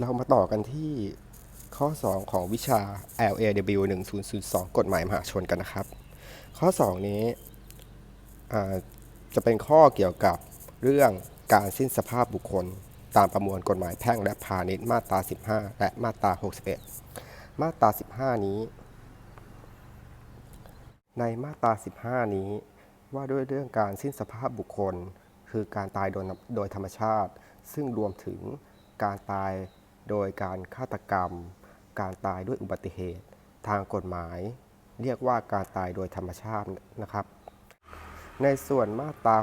เรามาต่อกันที่ข้อ 2 ของวิชา LAW 1002 กฎหมายมหาชนกันนะครับ ข้อ 2 นี้จะเป็นข้อเกี่ยวกับเรื่องการสิ้นสภาพบุคคล ตามประมวลกฎหมายแพ่งและพาณิชย์มาตรา 15 และมาตรา 61 มาตรา 15 นี้ ในมาตรา 15 นี้ ว่าด้วยเรื่องการสิ้นสภาพบุคคล คือการตายโดยโดยธรรมชาติ ซึ่งรวมถึงการตาย โดยการฆาตกรรม การตายด้วยอุบัติเหตุ ทางกฎหมาย เรียกว่าการตายโดยธรรมชาตินะครับ ในส่วนมาตรา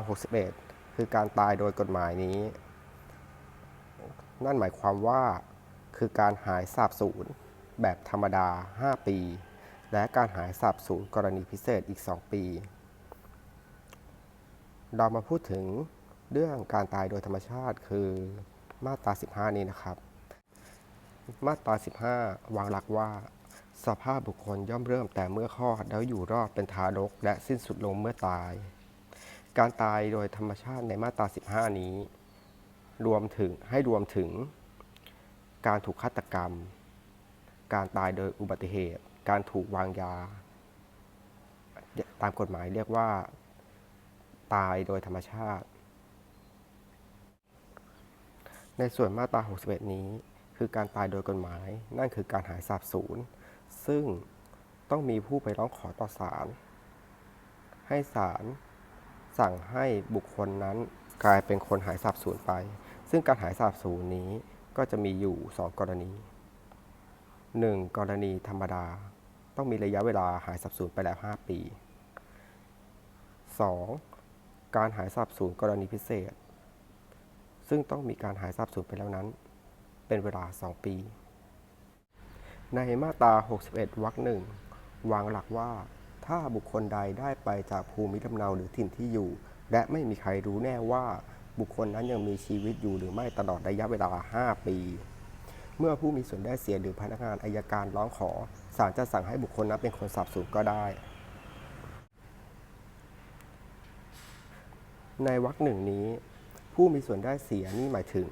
61 คือการตายโดยกฎหมายนี้ นั่นหมายความว่า คือการหายสาบสูญแบบธรรมดา 5 ปี และการหายสาบสูญกรณีพิเศษอีก 2 ปี เรามาพูดถึงเรื่องการตายโดยธรรมชาติคือมาตรา 15 นี้นะครับ มาตรา 15 วางหลักว่า สภาพบุคคลย่อมเริ่มแต่เมื่อคลอดแล้วอยู่รอดเป็นทารก และสิ้นสุดลงเมื่อตาย การตายโดยธรรมชาติในมาตรา 15 นี้ รวมถึงให้รวมถึง การถูกฆาตกรรม การตายโดยอุบัติเหตุ การถูกวางยา ตามกฎหมายเรียกว่า ตายโดยธรรมชาติ ในส่วนมาตรา 61 นี้ คือการตายโดยกฎหมาย นั่นคือการหายสาบสูญ ซึ่งต้องมีผู้ไปร้องขอต่อศาล ให้ศาลสั่งให้บุคคลนั้นกลายเป็นคนหายสาบสูญไป ซึ่งการหายสาบสูญนี้ก็จะมีอยู่ 2 กรณี 1. กรณีธรรมดา ต้องมีระยะเวลาหายสาบสูญไปแล้ว 5 ปี 2. การหายสาบสูญกรณีพิเศษ ซึ่งต้องมีการหายสาบสูญไปแล้วนั้น เป็นเวลา 2 ปี ในมาตรา 61 วรรคหนึ่งวางหลักว่า ถ้าบุคคลใดได้ไปจากภูมิลำเนาหรือถิ่นที่อยู่ และไม่มีใครรู้แน่ว่าบุคคลนั้นยังมีชีวิตอยู่หรือไม่ตลอดระยะเวลา 5 ปี เมื่อผู้มีส่วนได้เสียหรือพนักงานอายการร้องขอ ศาลจะสั่งให้บุคคลนั้นเป็นคนสาบสูญก็ได้ ในวรรคหนึ่งนี้ ผู้มีส่วนได้เสียนี่หมายถึง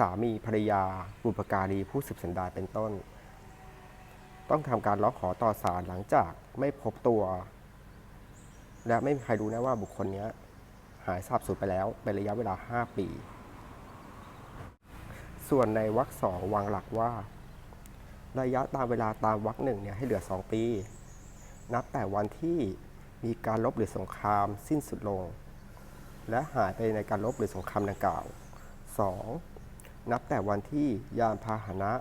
สามีภรรยา บุปการีผู้สืบสันดานเป็นต้น ต้องทำการร้องขอต่อศาลหลังจากไม่พบตัว และไม่มีใครรู้แน่ว่าบุคคลนี้หายสาบสูญไปแล้วเป็นระยะเวลา 5 ปี ส่วนในวรรคสองวางหลักว่า ระยะตามเวลาตามวรรคหนึ่งเนี่ยให้เหลือ 2 ปี นับแต่วันที่มีการลบหรือสงครามสิ้นสุดลง และหายไปในการลบหรือสงครามดังกล่าว 2. นับแต่วันที่ยานพาหนะ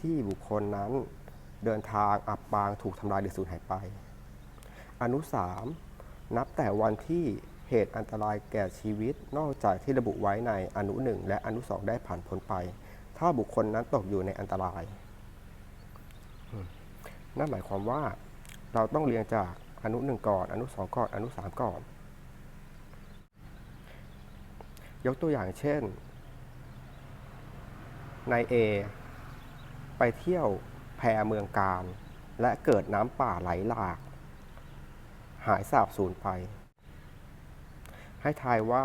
ที่บุคคลนั้นเดินทางอับปางถูกทำลายหรือสูญหายไป อนุ 3 นับแต่วันที่เหตุอันตรายแก่ชีวิตนอกจากที่ระบุไว้ในอนุ 1 และอนุ 2 ได้ผ่านพ้นไป ถ้าบุคคลนั้นตกอยู่ในอันตราย นั่นหมายความว่าเราต้องเรียงจากอนุ 1 ก่อน อนุ 2 ก่อน อนุ 3 ก่อน ยกตัวอย่างเช่น นายเอไปเที่ยวแพเมืองการ และเกิดน้ำป่าไหลหลาก หายสาบสูญไป ให้ทายว่า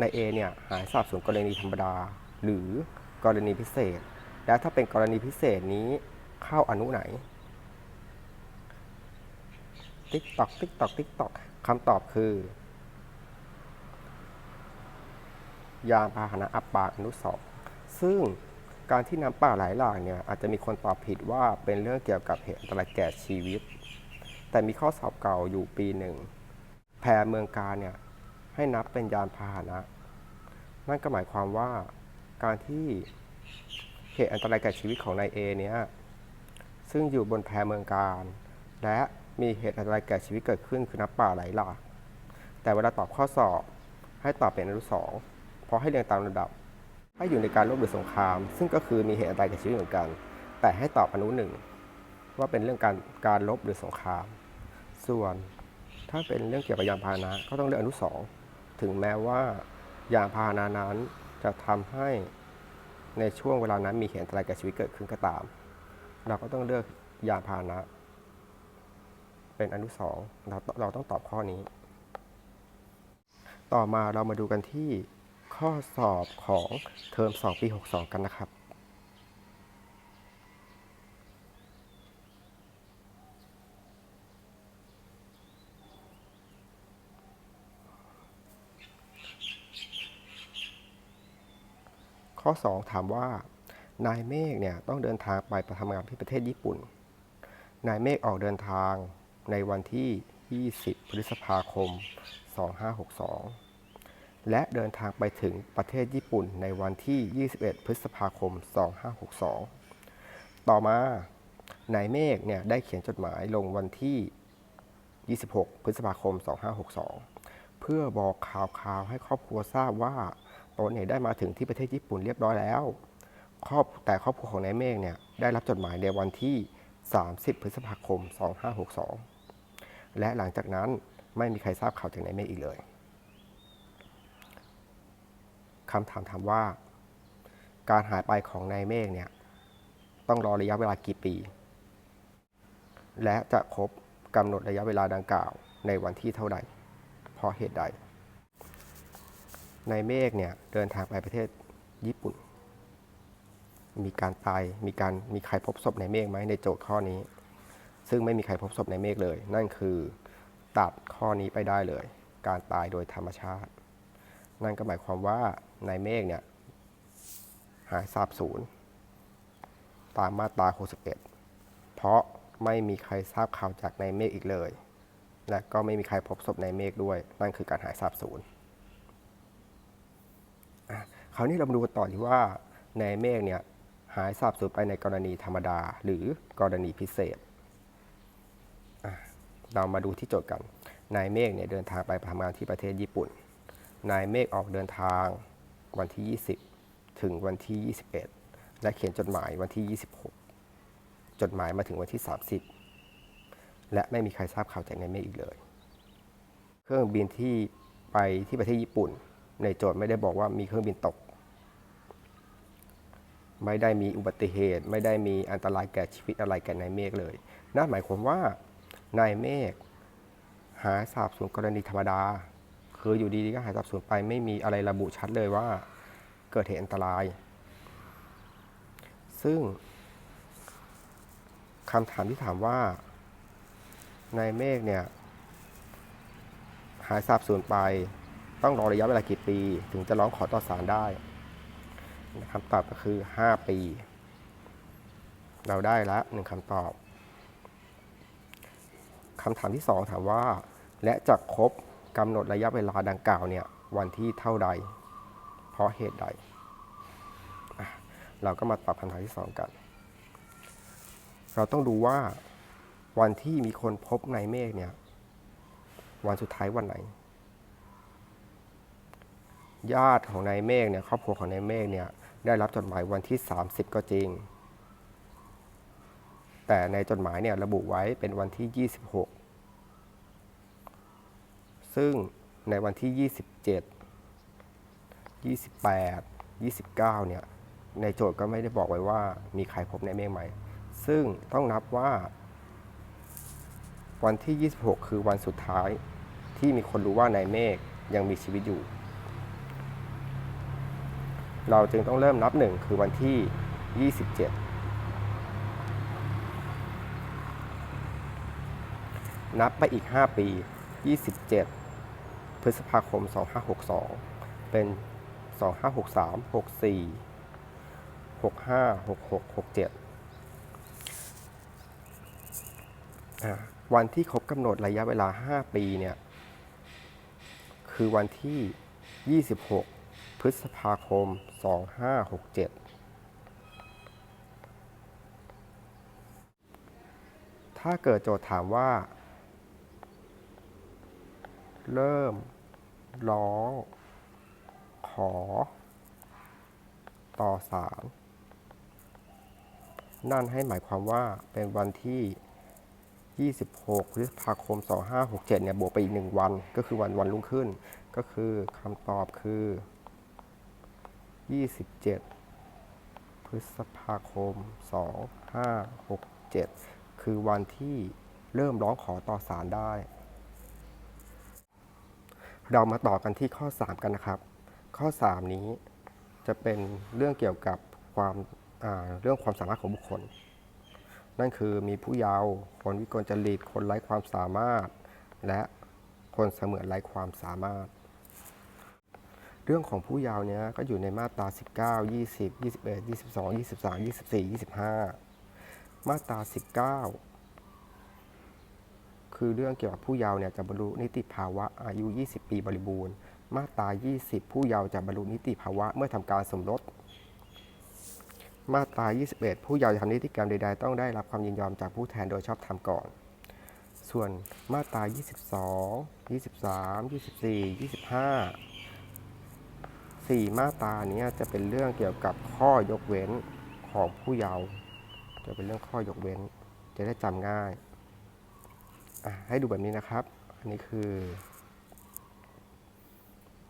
นายเอเนี่ยหายสาบสูญกรณีธรรมดา หรือกรณีพิเศษ และถ้าเป็นกรณีพิเศษนี้เข้าอนุไหน ติ๊กตอกติ๊กตอกติ๊กตอกคำตอบคือยานพาหนะอับปางอนุสอง ซึ่งการที่น้ำป่าไหลหลากเนี่ยอาจจะมีคนตอบผิดว่าเป็นเรื่องเกี่ยวกับเหตุอันตรายแก่ชีวิต แต่มีข้อสอบเก่าอยู่ปีหนึ่งแพเมืองการเนี่ยให้นับเป็นยานพาหนะ นั่นก็หมายความว่าการที่เหตุอันตรายแก่ชีวิตของนายเอเนี่ยซึ่งอยู่บนแพเมืองการ และมีเหตุอันตรายแก่ชีวิตเกิดขึ้นคือน้ำป่าไหลหลากแต่เวลาตอบข้อสอบให้ตอบเป็นอนุสองเพราะให้เรียงตามลำดับ ให้อยู่ในการรบหรือสงคราม ซึ่งก็คือมีเหตุอันตรายแก่ชีวิตเหมือนกัน แต่ให้ตอบอนุหนึ่งว่าเป็นเรื่องการการลบหรือสงคราม ส่วนถ้าเป็นเรื่องเกี่ยวกับยานพาหนะก็ต้องเลือกอนุสองถึงแม้ว่ายานพาหนะนั้นจะทำให้ในช่วงเวลานั้นมีเหตุอันตรายแก่ชีวิตเกิดขึ้นก็ตาม เราก็ต้องเลือกยานพาหนะ เป็นอนุสองเราเราต้องตอบข้อนี้ ต่อมาเรามาดูกันที่ ข้อสอบของเทอม 2 ปี 62 กันนะครับ ข้อ 2 ถามว่า นายเมฆเนี่ยต้องเดินทางไปประทำงานที่ประเทศญี่ปุ่น นายเมฆออกเดินทางในวันที่ 20 พฤษภาคม 2562 และเดินทางไปถึงประเทศญี่ปุ่นในวันที่ 21 พฤษภาคม 2562 ต่อมานายเมฆเนี่ยได้เขียนจดหมายลงวันที่ 26 พฤษภาคม 2562 เพื่อบอกข่าวข่าวให้ครอบครัวทราบว่าตนเนี่ยได้มาถึงที่ประเทศญี่ปุ่นเรียบร้อยแล้ว ครอบแต่ครอบครัวของนายเมฆเนี่ยได้รับจดหมายในวันที่ 30 พฤษภาคม 2562 และหลังจากนั้นไม่มีใครทราบข่าวจากนายเมฆอีกเลย คำถามถามว่า การหายไปของนายเมฆเนี่ยต้องรอระยะเวลากี่ปี และจะครบกำหนดระยะเวลาดังกล่าวในวันที่เท่าใดเพราะเหตุใดนายเมฆเนี่ยเดินทางไปประเทศญี่ปุ่น มีการตายมีการมีใครพบศพนายเมฆไหมในโจทย์ข้อนี้ ซึ่งไม่มีใครพบศพนายเมฆเลย นั่นคือตัดข้อนี้ไปได้เลย การตายโดยธรรมชาติ นั่นก็หมายความว่า ในเมฆเนี่ยหายสาบสูญตามมาตรา61เพราะไม่มีใครทราบข่าวจากในเมฆอีกเลย และก็ไม่มีใครพบศพในเมฆด้วย นั่นคือการหายสาบสูญคราวนี้เรามาดูต่อที่ว่าในเมฆเนี่ยหายสาบสูญไปในกรณีธรรมดา หรือกรณีพิเศษ เรามาดูที่โจทย์กัน นายเมฆเนี่ยเดินทางไปทำงานที่ประเทศญี่ปุ่น นายเมฆออกเดินทาง วันที่ 20 ถึงวันที่ 21 และเขียนจดหมายวันที่ 26 จดหมายมาถึงวันที่ 30 และไม่มีใครทราบข่าวจากนายเมฆอีกเลย เครื่องบินที่ไปที่ประเทศญี่ปุ่น ในโจทย์ไม่ได้บอกว่ามีเครื่องบินตก ไม่ได้มีอุบัติเหตุ ไม่ได้มีอันตรายแก่ชีวิตอะไรแก่นายเมฆเลยนั่นหมายความว่านายเมฆหายสาบสูญกรณีธรรมดา คืออยู่ดีๆก็หายสาบสูญไปไม่มีอะไรระบุชัดเลยว่าเกิดเหตุอันตราย ซึ่งคำถามที่ถามว่าในเมฆเนี่ย หายสาบสูญไป ต้องรอระยะเวลากี่ปี ถึงจะร้องขอต่อศาลได้คำตอบก็คือ 5 ปี เราได้ละหนึ่งคำตอบคำถามที่ 2 ถามว่า และจะครบ กำหนดระยะเวลาดังกล่าวเนี่ยวันที่เท่าใด เพราะเหตุใด เราก็มาตอบคำถามที่ 2 กัน เราต้องดูว่าวันที่มีคนพบในเมฆเนี่ยวันสุดท้ายวันไหน ญาติของนายเมฆเนี่ยครอบครัวของนายเมฆเนี่ยได้รับจดหมายวันที่ 30 ก็จริง แต่ในจดหมายเนี่ยระบุไว้เป็นวันที่ 26 ซึ่งในวันที่ 27 28 29 เนี่ย ในโจทย์ก็ไม่ได้บอกไว้ว่ามีใครพบนายเมฆไหม ซึ่งต้องนับว่า วันที่ 26 คือวันสุดท้ายที่มีคนรู้ว่านายเมฆยังมีชีวิตอยู่ เราจึงต้องเริ่มนับหนึ่งคือวันที่ 27นับไปอีก 5 ปี 27 พฤษภาคม 2562 เป็น 2563 64 65 66 67อ่าวันที่ครบกำหนดระยะเวลา 5 ปีเนี่ย คือวันที่ 26 พฤษภาคม 2567ถ้าเกิดโจทย์ถามว่า เริ่ม ร้อง ขอ ต่อสารนั่นให้หมายความว่าเป็นวันที่ 26 พฤษภาคม 2567 เนี่ย บวกไปอีก 1 วัน ก็คือวันวันรุ่งขึ้น ก็คือคำตอบคือ 27 พฤษภาคม 2567 คือวันที่เริ่มร้องขอต่อศาลได้ เรามาต่อกันที่ข้อ 3 กันนะครับ ข้อ 3 นี้จะเป็นเรื่องเกี่ยวกับความาเรื่องความสามารถของบุคคล นั่นคือมีผู้เยาว์คนวิกลจริตคนไร้ความสามารถ และคนเสมือนไร้ความสามารถ เรื่องของผู้เยาว์เนี้ยก็อยู่ในมาตรา 19 20 21 22 23 24 25 มาตรา 19 คือเรื่องเกี่ยวกับผู้เยาว์เนี่ยจะบรรลุนิติภาวะอายุ 20 ปีบริบูรณ์ มาตรา 20 ผู้เยาว์จะบรรลุนิติภาวะเมื่อทำการสมรส มาตรา 21 ผู้เยาว์จะทำนิติกรรมใดๆ ต้องได้รับความยินยอมจากผู้แทนโดยชอบธรรมก่อน ส่วนมาตรา 22 23 24 25สี่มาตราเนี้จะเป็นเรื่องเกี่ยวกับข้อยกเว้นของผู้เยาว์จะเป็นเรื่องข้อยกเว้น จะได้จำง่าย ให้ดูแบบนี้นะครับ อันนี้คือ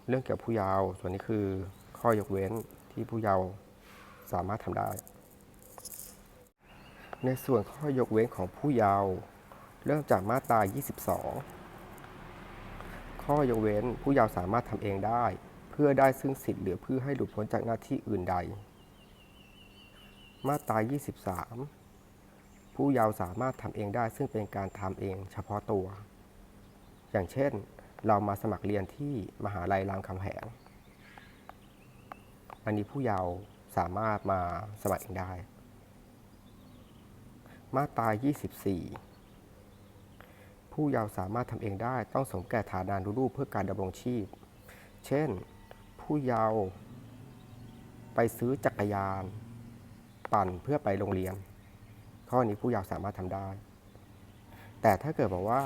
เรื่องเกี่ยวกับผู้เยาว์ส่วนนี้คือข้อยกเว้นที่ผู้เยาว์สามารถทำได้ ในส่วนข้อยกเว้นของผู้เยาว์เริ่มจากมาตรา 22 ข้อยกเว้นผู้เยาว์สามารถทำเองได้ เพื่อได้ซึ่งสิทธิ์หรือเพื่อให้หลุดพ้นจากหน้าที่อื่นใด มาตรา 23 ผู้เยาว์สามารถทำเองได้ ซึ่งเป็นการทำเองเฉพาะตัว อย่างเช่น เรามาสมัครเรียนที่มหาลัยรามคำแหงอันนี้ผู้เยาว์สามารถมาสมัครเองได้ มาตรา 24 ผู้เยาว์สามารถทำเองได้ต้องสมแก่ฐานานุรูปเพื่อการดำรงชีพ เช่น ผู้เยาว์ไปซื้อจักรยาน ปั่นเพื่อไปโรงเรียน ข้อนี้ผู้ยาวสามารถทำได้ แต่ถ้าเกิดบอกว่า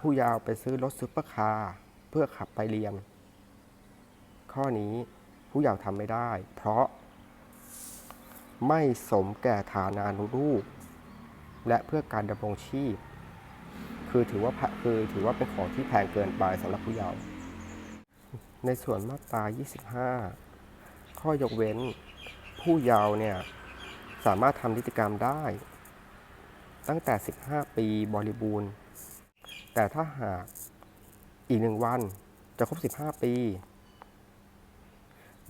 ผู้ยาวไปซื้อรถซุปเปอร์คาร์เพื่อขับไปเรียน ข้อนี้ผู้ยาว์ทำไม่ได้ เพราะ ไม่สมแก่ฐานานุรูป และเพื่อการดำรงชีพ คือถือว่าคือถือว่าเป็นของที่แพงเกินไปสำหรับผู้เยาว์ในส่วนมาตรา 25 ข้อยกเว้นผู้เยาว์เนี่ย สามารถทำนิติกรรมได้ ตั้งแต่ 15 ปีบริบูรณ์ แต่ถ้าหากอีกหนึ่งวันจะครบ 15 ปี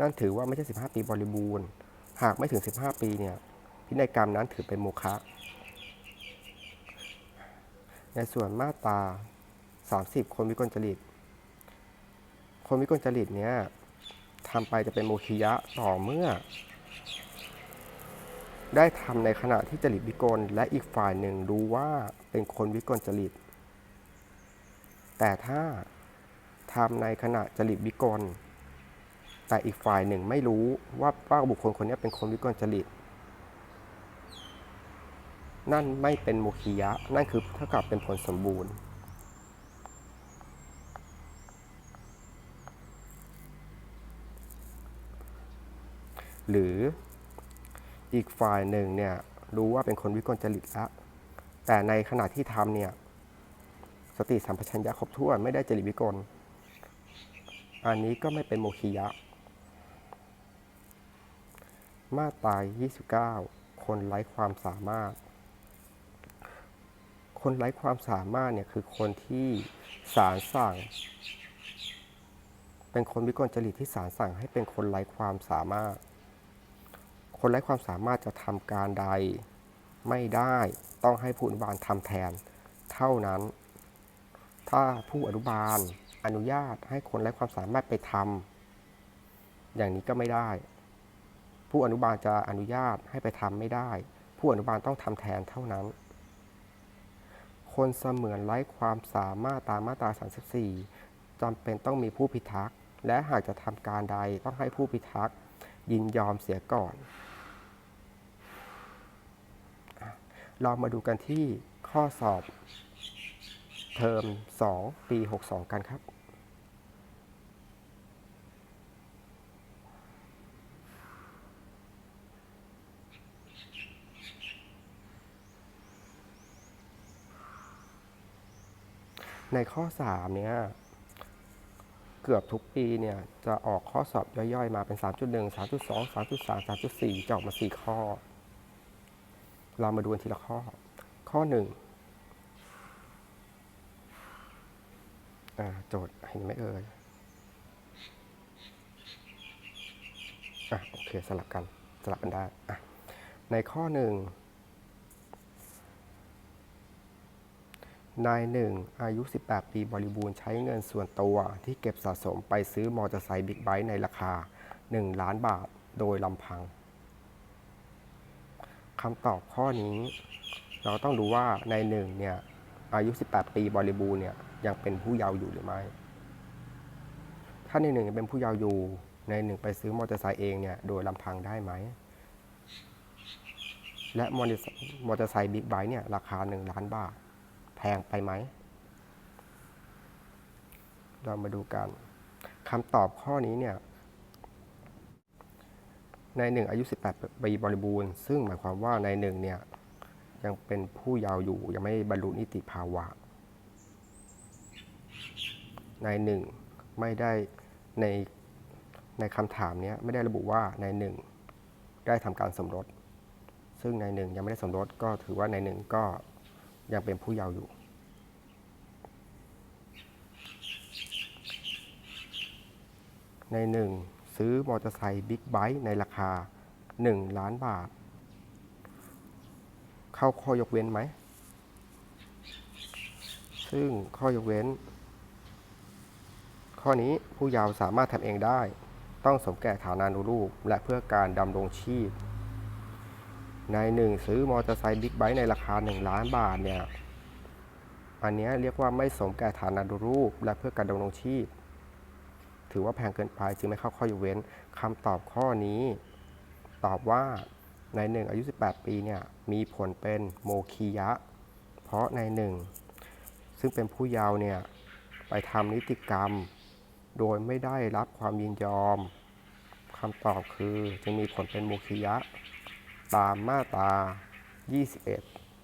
นั่นถือว่าไม่ใช่ 15 ปีบริบูรณ์ หากไม่ถึง 15 ปีเนี่ยพินัยกรรมนั้นถือเป็นโมฆะในส่วนมาตรา 30 คนวิกลจริต คนวิกลจริตเนี่ยทำไปจะเป็นโมคิยะต่อเมื่อ ได้ทำในขณะที่จริตวิกล และอีกฝ่ายหนึ่งรู้ว่าเป็นคนวิกลจริต แต่ถ้าทำในขณะจริตวิกล แต่อีกฝ่ายหนึ่งไม่รู้ว่าว่าบุคคลคนนี้เป็นคนวิกลจริต นั่นไม่เป็นโมคิยะ นั่นคือเท่ากับเป็นผลสมบูรณ์หรือ อีกฝ่ายหนึ่งเนี่ยรู้ว่าเป็นคนวิกลจริตล้วแต่ในขณะที่ทำเนี่ยสติสัมปชัญญะครบถ้วนไม่ได้จริตวิกล อันนี้ก็ไม่เป็นโมคิยะ มาตรา29 คนไร้ความสามารถ คนไร้ความสามารถเนี่ยคือคนที่ศาลสั่ง เป็นคนวิกลจริตที่ศาลสั่งให้เป็นคนไร้ความสามารถ คนไร้ความสามารถจะทำการใดไม่ได้ต้องให้ผู้อนุบาลทำแทน เท่านั้น ถ้าผู้อนุบาลอนุญาตให้คนไร้ความสามารถไปทำอย่างนี้ก็ไม่ได้ ผู้อนุบาลจะอนุญาตให้ไปทำไม่ได้ ผู้อนุบาลต้องทำแทนเท่านั้น คนเสมือนไร้ความสามารถตามมาตรา 34จำเป็นต้องมีผู้พิทักษ์ และหากจะทำการใดต้องให้ผู้พิทักษ์ยินยอมเสียก่อน อะเรามาดูกันที่ข้อสอบเทอม 2 ปี 62 กันครับ ในข้อ 3 เนี่ย เกือบทุกปีเนี่ย จะออกข้อสอบย่อยๆ มาเป็น 3.1 3.2 3.3 3.4 จะออกมา 4 ข้อ เรามาดูกันทีละข้อ ข้อ1อ่าโจทย์เห็นไหมเอ่ยอะโอเคสลับกันสลับกันได้อะในข้อหนึ่งนายหนึ่งอายุ 18 ปีบริบูรณ์ใช้เงินส่วนตัวที่เก็บสะสมไปซื้อมอเตอร์ไซค์บิ๊กไบค์ในราคา 1 ล้านบาทโดยลำพัง คำตอบข้อนี้ เราต้องดูว่าในหนึ่งเนี่ยอายุ 18 ปีบริบูรณ์เนี่ยยังเป็นผู้เยาว์อยู่หรือไม่ ถ้าในหนึ่งเป็นผู้เยาว์อยู่ ในหนึ่งไปซื้อมอเตอร์ไซค์เองเนี่ยโดยลำพังได้ไหม และมอเตอร์มอเตอร์ไซค์บิ๊กไบค์เนี่ยราคา 1 ล้านบาท แพงไปไหม เรามาดูกันคำตอบข้อนี้เนี่ย ในหนึ่งอายุ 18 ปีบริบูรณ์ ซึ่งหมายความว่าในหนึ่งเนี่ยยังเป็นผู้ยาวอยู่ยังไม่บรรลุนิติภาวะในหนึ่งไม่ได้ในในคำถามเนี้ยไม่ได้ระบุว่าในหนึ่งได้ทำการสมรส ซึ่งในหนึ่งยังไม่ได้สมรสก็ถือว่าในหนึ่งก็ยังเป็นผู้เยาว์อยู่ในหนึ่ง ซื้อมอเตอร์ไซค์บิ๊กไบค์ในราคา 1 ล้านบาท เข้าข้อยกเว้นไหม ซึ่งข้อยกเว้น ข้อนี้ผู้ยาวสามารถทำเองได้ ต้องสมแก่ฐานานุรูป และเพื่อการดำรงชีพ ในหนึ่งซื้อมอเตอร์ไซค์บิ๊กไบค์ในราคา 1 ล้านบาทเนี่ย อันนี้เรียกว่าไม่สมแก่ฐานานุรูป และเพื่อการดำรงชีพ ถือว่าแพงเกินไปจึงไม่เข้าข้อยกเว้นคำตอบข้อนี้ ตอบว่าในหนึ่งอายุ 18 ปีเนี่ยมีผลเป็นโมคียะ เพราะในหนึ่งซึ่งเป็นผู้เยาว์เนี่ยไปทำนิติกรรม โดยไม่ได้รับความยินยอมคำตอบคือจะมีผลเป็นโมคียะ ตามมาตรา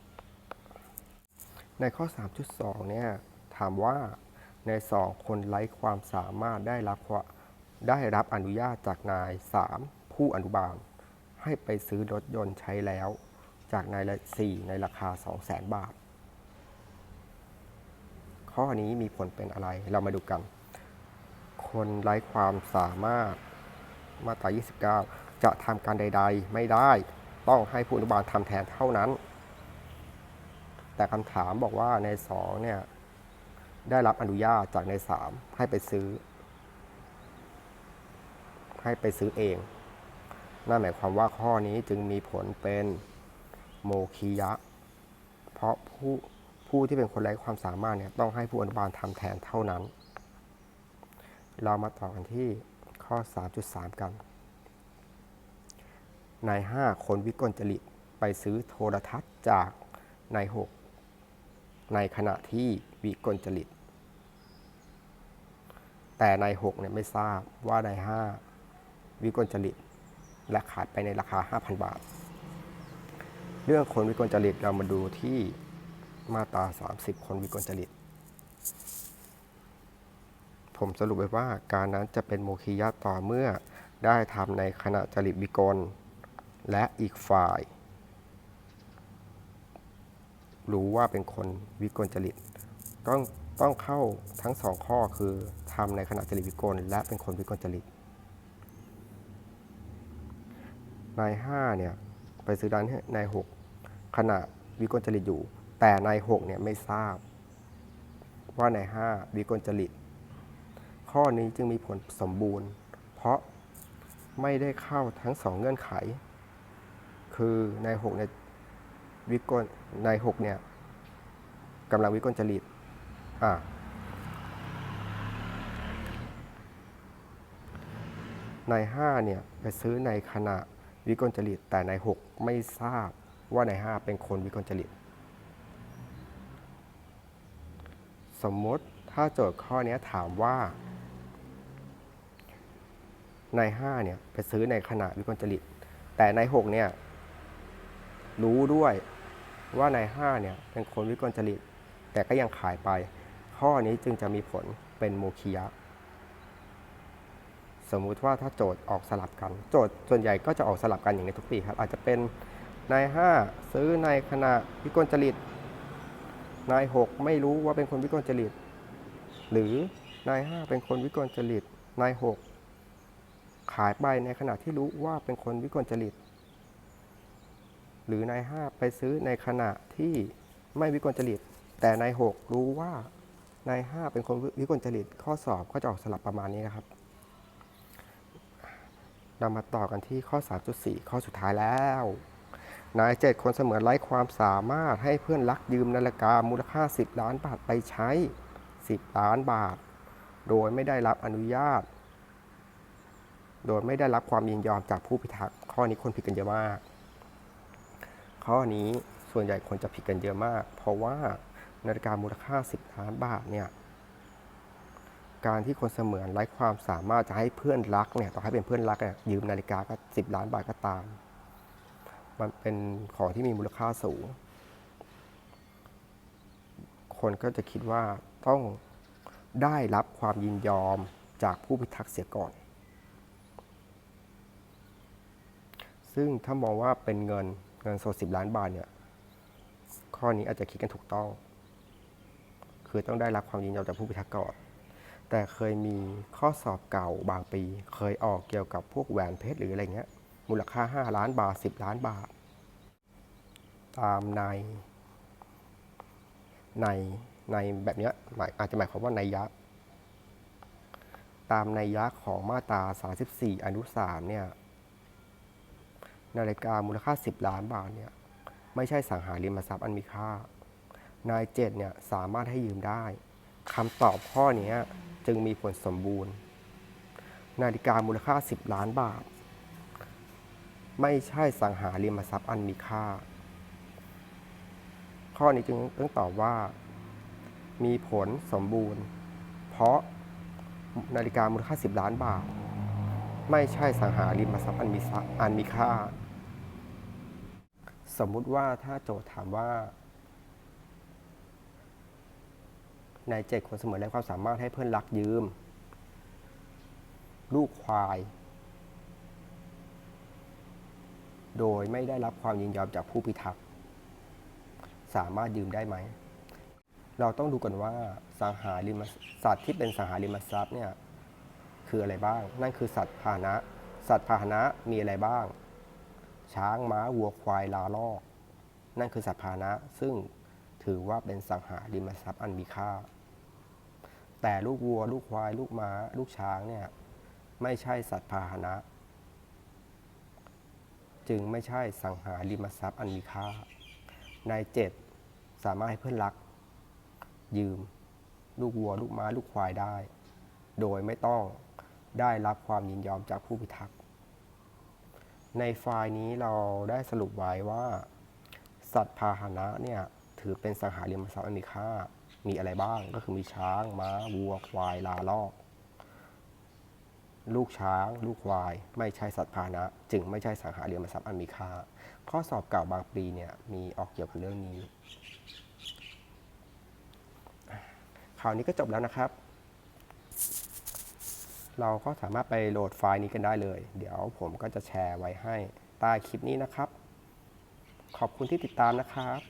21 ในข้อ 3.2 เนี่ยถามว่า ในสองคนไร้ความสามารถได้รับได้รับอนุญาตจากนาย 3. ผู้อนุบาล ให้ไปซื้อรถยนต์ใช้แล้ว จากนายละ4ในราคา 200,000บาท ข้อนี้มีผลเป็นอะไรเรามาดูกัน คนไร้ความสามารถมาตรา 29 จะทำการใด ๆ ไม่ได้ต้องให้ผู้อนุบาลทำแทนเท่านั้น แต่คำถามบอกว่าในสองเนี่ย ได้รับอนุญาตจากในสามให้ไปซื้อ ให้ไปซื้อเอง นั่นหมายความว่าข้อนี้จึงมีผลเป็นโมคียะ เพราะผู้ผู้ที่เป็นคนไร้ความสามารถเนี่ยต้องให้ผู้อนุบาลทำแทนเท่านั้น เรามาต่อกันที่ข้อ 3.3 กันนาย5คนวิกลจริตไปซื้อโทรทัศน์จากนาย6ในขณะที่ วิกลจริต แต่นาย6เนี่ยไม่ทราบว่านาย5วิกลจริต และขายไปในราคา 5,000 บาท เรื่องคนวิกลจริตเรามาดูที่มาตรา 30 คนวิกลจริต ผมสรุปไว้ว่าการนั้นจะเป็นโมคียะต่อเมื่อได้ทำในขณะจริตวิกล และอีกฝ่าย รู้ว่าเป็นคนวิกลจริต ต้องต้องเข้าทั้งสองข้อคือทำในขณะจริตวิกล และเป็นคนวิกลจริตนายห้าเนี่ยไปซื้อร้านในายหกขณะวิกลจริตอยู่ แต่นายหกเนี่ยไม่ทราบ ว่านายห้าวิกลจริต ข้อนี้จึงมีผลสมบูรณ์ เพราะไม่ได้เข้าทั้งสองเงื่อนไข คือนายหกเนี่ยวิกลนายหกเนี่ยกำลังวิกลจริต อะนห้าเนี่ยไปซื้อในขณะวิกลจริต แต่ในหกไม่ทราบว่าในห้าเป็นคนวิกลจริต สมมติถ้าโจทย์ข้อนี้ถามว่า ในห้าเนี่ยไปซื้อในขณะวิกลจริต แต่ในหกเนี่ยรู้ด้วยว่าในห้าเนี่ยเป็นคนวิกลจริต แต่ก็ยังขายไป ข้อนี้จึงจะมีผลเป็นโมคียะ สมมุติว่าถ้าโจทย์ออกสลับกัน โจทย์ส่วนใหญ่ก็จะออกสลับกันอย่างในทุกปีครับ อาจจะเป็นนายห้าซื้อในขณะวิกลจริต นายหกไม่รู้ว่าเป็นคนวิกลจริต หรือนายห้าเป็นคนวิกลจริต นายหกขายไปในขณะที่รู้ว่าเป็นคนวิกลจริต หรือนายห้าไปซื้อในขณะที่ไม่วิกลจริต แต่นายหกรู้ว่า นายห้าเป็นคนวิกลจริตข้อสอบก็จะออกสลับประมาณนี้นะครับเรามาต่อกันที่ข้อ 3.4 ข้อสุดท้ายแล้ว นายเจ็ดคนเสมือนไร้ความสามารถให้เพื่อนรักยืมนาฬิกามูลค่า 10 ล้านบาทไปใช้ 10 ล้านบาท โดยไม่ได้รับอนุญาต โดยไม่ได้รับความยินยอมจากผู้พิทักษ์ข้อนี้คนผิดกันเยอะมาก ข้อนี้ส่วนใหญ่คนจะผิดกันเยอะมาก เพราะว่า นาฬิกามูลค่า 10 ล้านบาทเนี่ยการที่คนเสมือนไร้ความสามารถจะให้เพื่อนรักเนี่ยต่อให้เป็นเพื่อนรักเนี่ยยืมนาฬิกาก็ 10 ล้านบาทก็ตาม มันเป็นของที่มีมูลค่าสูง คนก็จะคิดว่าต้องได้รับความยินยอมจากผู้พิทักษ์เสียก่อน ซึ่งถ้ามองว่าเป็นเงินเงินสด10 ล้านบาทเนี่ยข้อนี้อาจจะคิดกันถูกต้อง คือต้องได้รับความยินยอมจากผู้พิทักษ์ก่อนแต่เคยมีข้อสอบเก่าบางปี เคยออกเกี่ยวกับพวกแหวนเพชรหรืออะไรเงี้ย มูลค่า 5 ล้านบาท 10 ล้านบาท ตามในในในแบบเนี้ยหมายอาจจะหมายความว่าในยะ ตามในยะของมาตรา 34 อนุ 3 เนี่ยนาฬิกามูลค่า 10 ล้านบาทเนี่ย ไม่ใช่สังหาริมทรัพย์อันมีค่า นายเจตเนี่ยสามารถให้ยืมได้คำตอบข้อนี้จึงมีผลสมบูรณ์ นาฬิกามูลค่า 10 ล้านบาท ไม่ใช่สังหาริมทรัพย์อันมีค่า ข้อนี้จึงต้องตอบว่า มีผลสมบูรณ์ เพราะนาฬิกามูลค่า 10 ล้านบาท ไม่ใช่สังหาริมทรัพย์อันมีทรัพย์อันมีค่า สมมุติว่าถ้าโจทย์ถามว่า นายเจ็ดคนเสมอไร้ความสามารถให้เพื่อนรักยืม ลูกควาย โดยไม่ได้รับความยินยอมจากผู้พิทักษ์สามารถยืมได้ไหม เราต้องดูกันว่าสังหาริมสัตว์ที่เป็นสังหาริมทรัพย์เนี่ยคืออะไรบ้าง นั่นคือสัตว์พาหนะ สัตว์พาหนะมีอะไรบ้าง ช้างม้าวัวควายลาลอก นั่นคือสัตว์พาหนะซึ่งถือว่าเป็นสังหาริมทรัพย์อันมีค่า แต่ลูกวัว ลูกควาย ลูกม้า ลูกช้างเนี่ยไม่ใช่สัตว์พาหนะ จึงไม่ใช่สังหาริมทรัพย์อันมีค่านายเจ็ดสามารถให้เพื่อนรัก ยืม ลูกวัว ลูกม้า ลูกควายได้ โดยไม่ต้องได้รับความยินยอมจากผู้พิทักษ์ในไฟล์นี้เราได้สรุปไว้ว่า สัตว์พาหนะเนี่ยถือเป็นสังหาริมทรัพย์อันมีค่า มีอะไรบ้างก็คือมีช้างม้าวัว ควายลาลอกลูกช้าง ลูกควาย ไม่ใช่สัตว์พาหนะ จึงไม่ใช่สังหาริมทรัพย์อันมีค่า ข้อสอบเก่าบางปีเนี่ยมีออกเกี่ยวกับเรื่องนี้ ข่าวนี้ก็จบแล้วนะครับ เราก็สามารถไปโหลดไฟล์นี้กันได้เลย เดี๋ยวผมก็จะแชร์ไว้ให้ใต้คลิปนี้นะครับ ขอบคุณที่ติดตามนะครับ